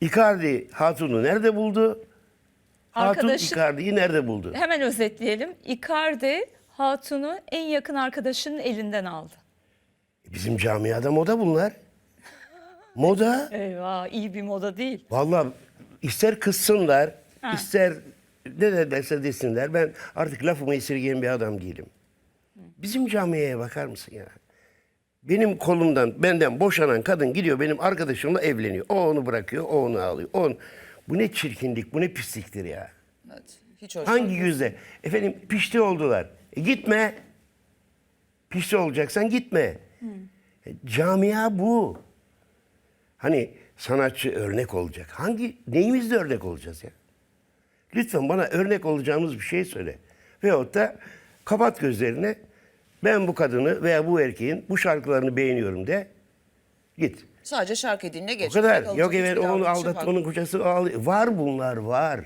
Icardi Hatun'u nerede buldu? Hatun Arkadaşı- Icardi'yi nerede buldu? Hemen özetleyelim. Icardi Hatun'u en yakın arkadaşının elinden aldı. Bizim camiada moda bunlar. Moda. Eyvah iyi bir moda değil. Vallahi ister kızsınlar, ister ne de derse desinler. Ben artık lafımı esirgeyen bir adam değilim. Bizim camiye bakar mısın ya? Benim kolumdan, benden boşanan kadın gidiyor benim arkadaşımla evleniyor. O onu bırakıyor, o onu alıyor. O onu... Bu ne çirkinlik, bu ne pisliktir ya. Evet, hiç hoş Hangi değil. yüzde? Efendim pişti oldular. E, gitme. Pişti olacaksan gitme. E, camia bu. Hani sanatçı örnek olacak. Hangi neyimizde örnek olacağız ya? Lütfen bana örnek olacağımız bir şey söyle. Veyahut da kapat gözlerini. Ben bu kadını veya bu erkeğin bu şarkılarını beğeniyorum de. Git. Sadece şarkı dinle geç. O kadar. Yok evet onu aldat, onun kocası ağlıyor. Var bunlar var.